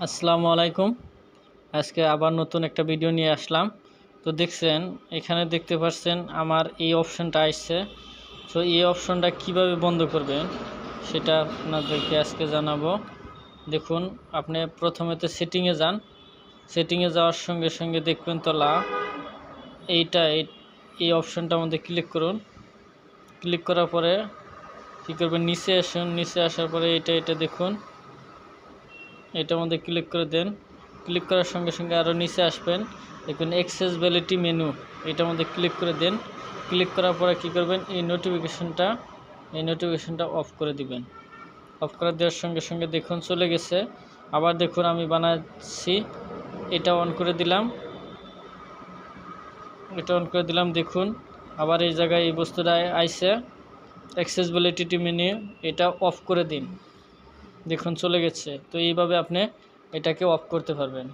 আসসালামু আলাইকুম। আজকে আবার নতুন একটা ভিডিও নিয়ে আসলাম। তো দেখছেন, এখানে দেখতে পাচ্ছেন আমার এই অপশানটা আসছে। তো এই অপশানটা কীভাবে বন্ধ করবেন, সেটা আপনাদেরকে আজকে জানাব। দেখুন, আপনি প্রথমে তো সেটিংয়ে যান। সেটিংয়ে যাওয়ার সঙ্গে সঙ্গে দেখবেন তোলা এইটা, এই- অপশানটার মধ্যে ক্লিক করুন। ক্লিক করার পরে কী করবেন, নিচে আসুন। নিচে আসার পরে এটা এটা দেখুন। এটার মধ্যে ক্লিক করে দেন। ক্লিক করার সঙ্গে সঙ্গে আরও নিচে আসবেন। দেখবেন অ্যাক্সেসবিলিটি মেনু এটার মধ্যে ক্লিক করে দেন। ক্লিক করার পরে কী করবেন? এই নোটিফিকেশনটা এই নোটিফিকেশনটা অফ করে দিবেন। অফ করে দেওয়ার সঙ্গে সঙ্গে দেখুন, চলে গেছে। আবার দেখুন, আমি বানাচ্ছি। এটা অন করে দিলাম। এটা অন করে দিলাম, দেখুন। আবার এই জায়গায় এই বস্তুটা আইসে অ্যাক্সেসবিলিটি মেনু এটা অফ করে দিন। দেখুন চলে গেছে। তো এইভাবে আপনি এটাকে অফ করতে পারবেন।